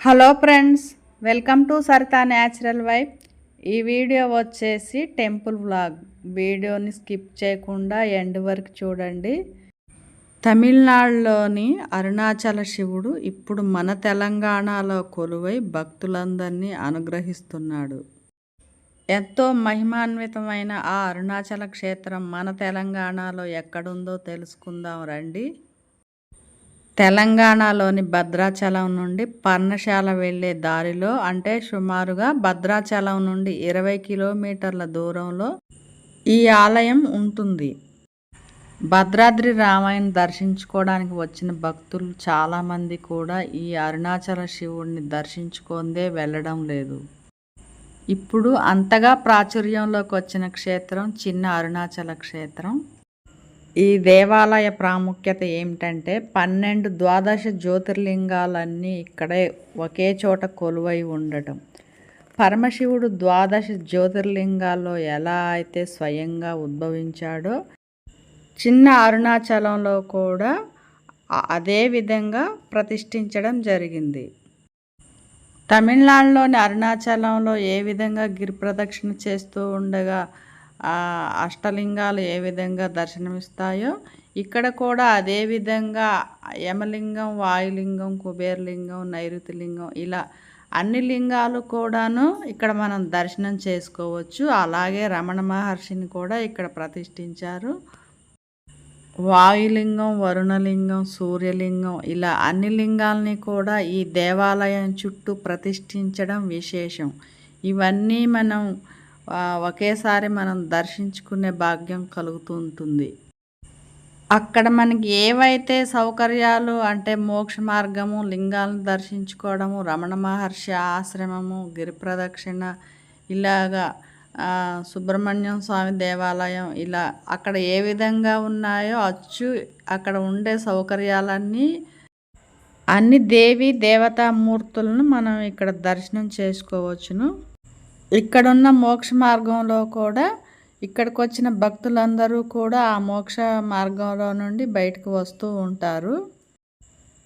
Hello friends welcome to Sarita natural wife ఈ video వచ్చేసి temple vlog. వీడియోని skip చేయకుండా ఎండ్ వరకు చూడండి. తమిళనాడులోని అరుణాచల శివుడు ఇప్పుడు మన తెలంగాణలో కొలువై భక్తులందరినీ అనుగ్రహిస్తున్నాడు. ఎంతో మహిమాన్వితమైన ఆ అరుణాచల క్షేత్రం మన తెలంగాణలో ఎక్కడుందో తెలుసుకుందాం రండి. తెలంగాణలోని భద్రాచలం నుండి పర్ణశాల వెళ్ళే దారిలో అంటే సుమారుగా భద్రాచలం నుండి ఇరవై కిలోమీటర్ల దూరంలో ఈ ఆలయం ఉంటుంది. భద్రాద్రి రామాయణ దర్శించుకోవడానికి వచ్చిన భక్తులు చాలామంది కూడా ఈ అరుణాచల శివుడిని దర్శించుకుందే వెళ్ళడం లేదు. ఇప్పుడు అంతగా ప్రాచుర్యంలోకి వచ్చిన క్షేత్రం చిన్న అరుణాచల క్షేత్రం. ఈ దేవాలయ ప్రాముఖ్యత ఏమిటంటే పన్నెండు ద్వాదశ జ్యోతిర్లింగాలన్నీ ఇక్కడే ఒకే చోట కొలువై ఉండటం. పరమశివుడు ద్వాదశ జ్యోతిర్లింగాల్లో ఎలా అయితే స్వయంగా ఉద్భవించాడో చిన్న అరుణాచలంలో కూడా అదే విధంగా ప్రతిష్ఠించడం జరిగింది. తమిళనాడులోని అరుణాచలంలో ఏ విధంగా గిరి ప్రదక్షిణ చేస్తూ ఉండగా అష్టలింగాలు ఏ విధంగా దర్శనమిస్తాయో ఇక్కడ కూడా అదే విధంగా యమలింగం వాయులింగం కుబేరలింగం నైరుతి లింగం ఇలా అన్ని లింగాలు కూడాను ఇక్కడ మనం దర్శనం చేసుకోవచ్చు. అలాగే రమణ మహర్షిని కూడా ఇక్కడ ప్రతిష్ఠించారు. వాయులింగం వరుణలింగం సూర్యలింగం ఇలా అన్ని లింగాలని కూడా ఈ దేవాలయం చుట్టూ ప్రతిష్ఠించడం విశేషం. ఇవన్నీ మనం ఒకేసారి మనం దర్శించుకునే భాగ్యం కలుగుతూ ఉంటుంది. అక్కడ మనకి ఏవైతే సౌకర్యాలు అంటే మోక్ష మార్గము లింగాలను దర్శించుకోవడము రమణ మహర్షి ఆశ్రమము గిరి ప్రదక్షిణ ఇలాగా సుబ్రహ్మణ్యం స్వామి దేవాలయం ఇలా అక్కడ ఏ విధంగా ఉన్నాయో అచ్చు అక్కడ ఉండే సౌకర్యాలన్నీ అన్ని దేవి దేవతామూర్తులను మనం ఇక్కడ దర్శనం చేసుకోవచ్చును. ఇక్కడున్న మోక్ష మార్గంలో కూడా ఇక్కడికి వచ్చిన భక్తులందరూ కూడా ఆ మోక్ష మార్గంలో నుండి బయటకు వస్తూ ఉంటారు.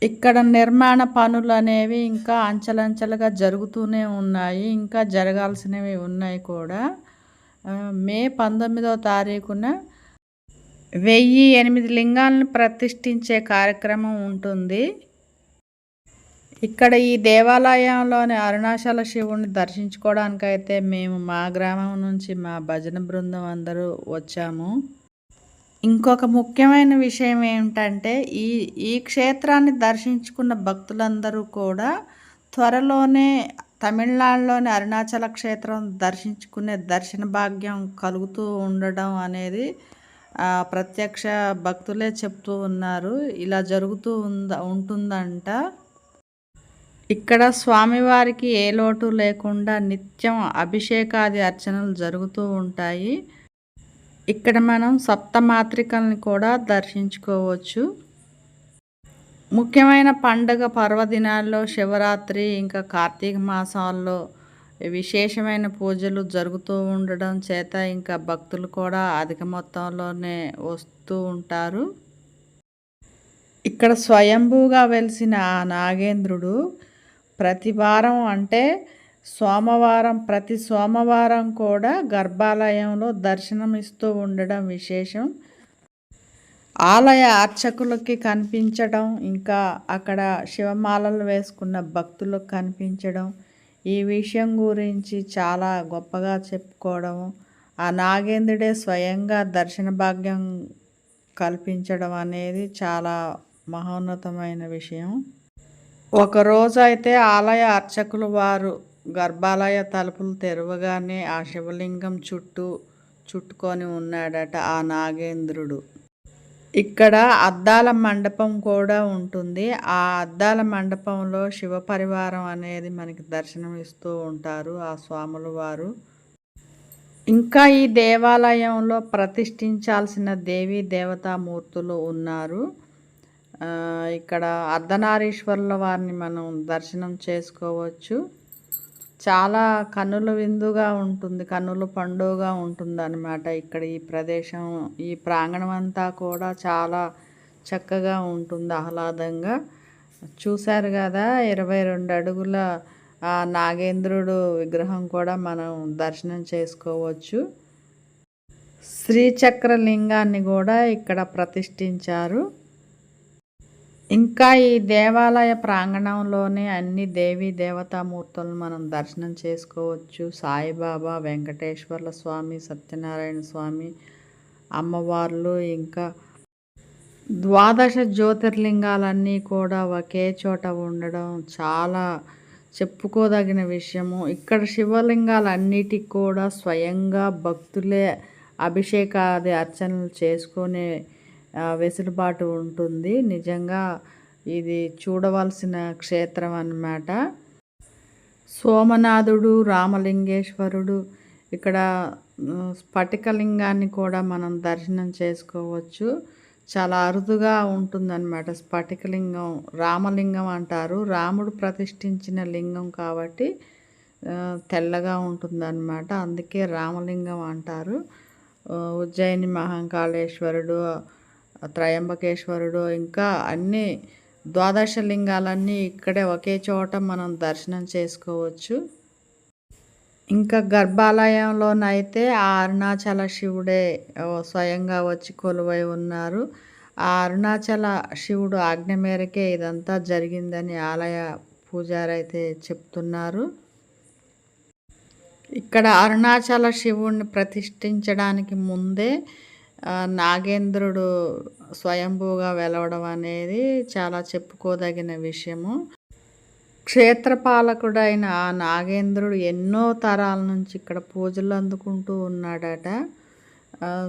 ఇక్కడ నిర్మాణ పనులు అనేవి ఇంకా అంచెలంచెలుగా జరుగుతూనే ఉన్నాయి. ఇంకా జరగాల్సినవి ఉన్నాయి కూడా. మే పంతొమ్మిదవ తారీఖున వెయ్యి ఎనిమిది లింగాలను ప్రతిష్ఠించే కార్యక్రమం ఉంటుంది. ఇక్కడ ఈ దేవాలయంలోని అరుణాచల శివుని దర్శించుకోవడానికైతే మేము మా గ్రామం నుంచి మా భజన బృందం అందరూ వచ్చాము. ఇంకొక ముఖ్యమైన విషయం ఏమిటంటే ఈ ఈ క్షేత్రాన్ని దర్శించుకున్న భక్తులందరూ కూడా త్వరలోనే తమిళనాడులోని అరుణాచల క్షేత్రం దర్శించుకునే దర్శన భాగ్యం కలుగుతూ ఉండడం అనేది ప్రత్యక్ష భక్తులే చెప్తూ ఉన్నారు. ఇలా జరుగుతూ ఉంద ఉంటుందంట. ఇక్కడ స్వామివారికి ఏ లోటు లేకుండా నిత్యం అభిషేకాది అర్చనలు జరుగుతూ ఉంటాయి. ఇక్కడ మనం సప్తమాత్రికల్ని కూడా దర్శించుకోవచ్చు. ముఖ్యమైన పండుగ పర్వదినాల్లో శివరాత్రి ఇంకా కార్తీక మాసాల్లో విశేషమైన పూజలు జరుగుతూ ఉండడం చేత ఇంకా భక్తులు కూడా అధిక మొత్తంలోనే వస్తూ ఉంటారు. ఇక్కడ స్వయంభూగా వెలిసిన ఆ నాగేంద్రుడు ప్రతి వారం అంటే సోమవారం ప్రతి సోమవారం కూడా గర్భాలయంలో దర్శనమిస్తూ ఉండడం విశేషం. ఆలయ అర్చకులకి కనిపించడం ఇంకా అక్కడ శివమాలలు వేసుకున్న భక్తులకు కనిపించడం ఈ విషయం గురించి చాలా గొప్పగా చెప్పుకోవడం ఆ నాగేంద్రుడే స్వయంగా దర్శన భాగ్యం కల్పించడం అనేది చాలా మహోన్నతమైన విషయం. ఒకరోజు అయితే ఆలయ అర్చకులు వారు గర్భాలయ తలుపులు తెరవగానే ఆ శివలింగం చుట్టూ చుట్టుకొని ఉన్నాడట ఆ నాగేంద్రుడు. ఇక్కడ అద్దాల మండపం కూడా ఉంటుంది. ఆ అద్దాల మండపంలో శివ పరివారం అనేది మనకి దర్శనం ఇస్తూ ఉంటారు ఆ స్వాముల వారు. ఇంకా ఈ దేవాలయంలో ప్రతిష్ఠించాల్సిన దేవీ దేవతామూర్తులు ఉన్నారు. ఇక్కడ అర్ధనారీశ్వరుల వారిని మనం దర్శనం చేసుకోవచ్చు. చాలా కన్నుల విందుగా ఉంటుంది కన్నుల పండుగగా ఉంటుందన్నమాట ఇక్కడ ఈ ప్రదేశం. ఈ ప్రాంగణం అంతా కూడా చాలా చక్కగా ఉంటుంది ఆహ్లాదంగా. చూశారు కదా ఇరవై రెండు అడుగుల నాగేంద్రుడు విగ్రహం కూడా మనం దర్శనం చేసుకోవచ్చు. శ్రీచక్ర లింగాన్ని కూడా ఇక్కడ ప్రతిష్ఠించారు. ఇంకా ఈ దేవాలయ ప్రాంగణంలోనే అన్ని దేవీ దేవతామూర్తులను మనం దర్శనం చేసుకోవచ్చు. సాయిబాబా వెంకటేశ్వర్ల స్వామి సత్యనారాయణ స్వామి అమ్మవార్లు ఇంకా ద్వాదశ జ్యోతిర్లింగాలన్నీ కూడా ఒకే చోట ఉండడం చాలా చెప్పుకోదగిన విషయము. ఇక్కడ శివలింగాలన్నిటికి కూడా స్వయంగా భక్తులే అభిషేకాది అర్చనలు చేసుకునే వెసులుబాటు ఉంటుంది. నిజంగా ఇది చూడవలసిన క్షేత్రం అన్నమాట. సోమనాథుడు రామలింగేశ్వరుడు ఇక్కడ స్ఫటికలింగాన్ని కూడా మనం దర్శనం చేసుకోవచ్చు. చాలా అరుదుగా ఉంటుందన్నమాట స్ఫటికలింగం. రామలింగం అంటారు. రాముడు ప్రతిష్ఠించిన లింగం కాబట్టి తెల్లగా ఉంటుందన్నమాట. అందుకే రామలింగం అంటారు. ఉజ్జయిని మహంకాళేశ్వరుడు త్రయంబకేశ్వరుడు ఇంకా అన్ని ద్వాదశ లింగాలన్నీ ఇక్కడే ఒకే చోట మనం దర్శనం చేసుకోవచ్చు. ఇంకా గర్భాలయంలోనైతే ఆ అరుణాచల శివుడే స్వయంగా వచ్చి కొలువై ఉన్నారు. ఆ అరుణాచల శివుడు ఆజ్ఞ మేరకే ఇదంతా జరిగిందని ఆలయ పూజారి అయితే చెప్తున్నారు. ఇక్కడ అరుణాచల శివుణ్ణి ప్రతిష్ఠించడానికి ముందే నాగేంద్రుడు స్వయంభూగా వెలవడం అనేది చాలా చెప్పుకోదగిన విషయము. క్షేత్రపాలకుడైన ఆ నాగేంద్రుడు ఎన్నో తరాల నుంచి ఇక్కడ పూజలు అందుకుంటూ ఉన్నాడట.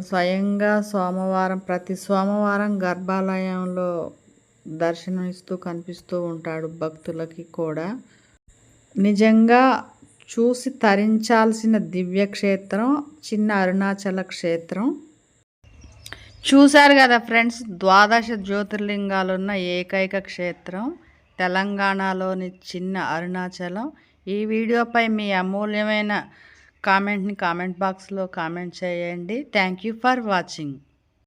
స్వయంగా సోమవారం ప్రతి సోమవారం గర్భాలయంలో దర్శనమిస్తూ కనిపిస్తూ ఉంటాడు భక్తులకి కూడా. నిజంగా చూసి తరించాల్సిన దివ్యక్షేత్రం చిన్న అరుణాచల క్షేత్రం. చూశారు కదా ఫ్రెండ్స్ ద్వాదశ జ్యోతిర్లింగాలున్న ఏకైక క్షేత్రం తెలంగాణలోని చిన్న అరుణాచలం. ఈ వీడియోపై మీ అమూల్యమైన కామెంట్ని కామెంట్ బాక్స్లో కామెంట్ చేయండి. Thank you for watching.